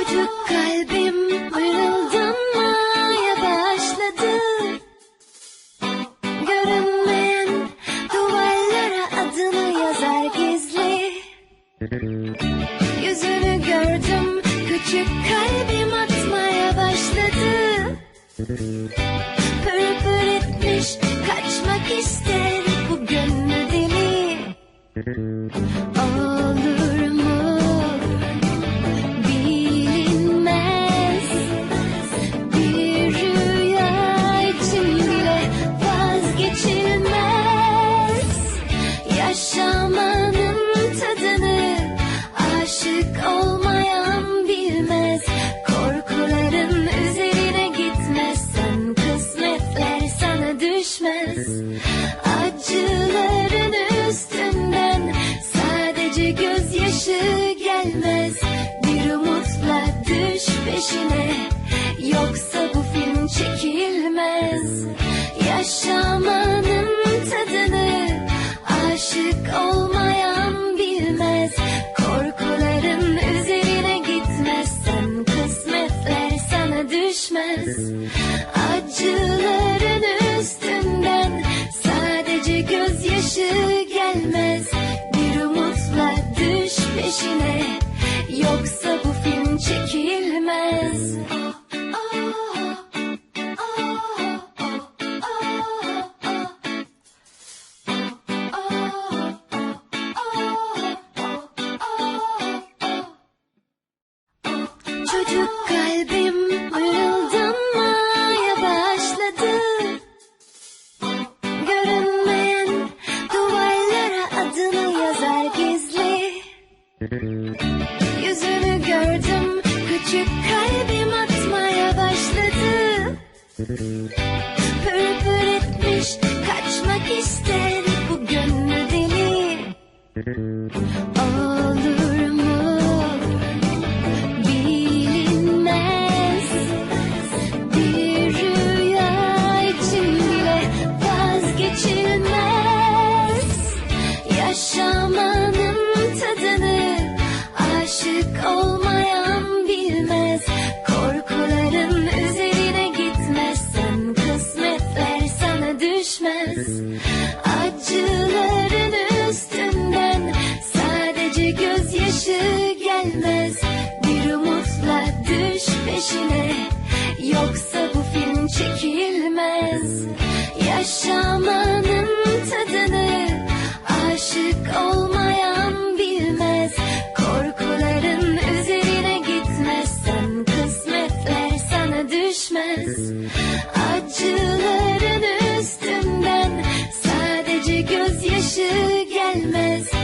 Çocuk kalbim. Mırıldanmaya başladı? Görünmeyen duvarlara adını yazar gizli. Yüzünü gördüm küçük kalbim atmaya başladı. Pır etmiş kaçmak ister bu gönlü deli aşık olmayan bilmez. Korkuların üzerine gitmezsen kısmetler sana düşmez. Acıların üstünden sadece gözyaşı gelmez. Bir umutla düş peşine yoksa bu film çekilmez. Yaşamanın tadını aşık olmayan düşmez. Acıların üstünden sadece gözyaşı gelmez. Bir umutla düş peşine. Yoksa bu film çekilmez Yüzünü gördüm küçük kalbim atmaya başladı. Pır pır etmiş kaçmak ister bu gönlü deli düşmez Acıların üstünden sadece gözyaşı gelmez. Bir umutla düş peşine yoksa bu film çekilmez. Yaşamanın tadını aşık olmayan bilmez. Korkuların üzerine gitmezsen kısmetler sana düşmez. Acıların gözyaşı gelmez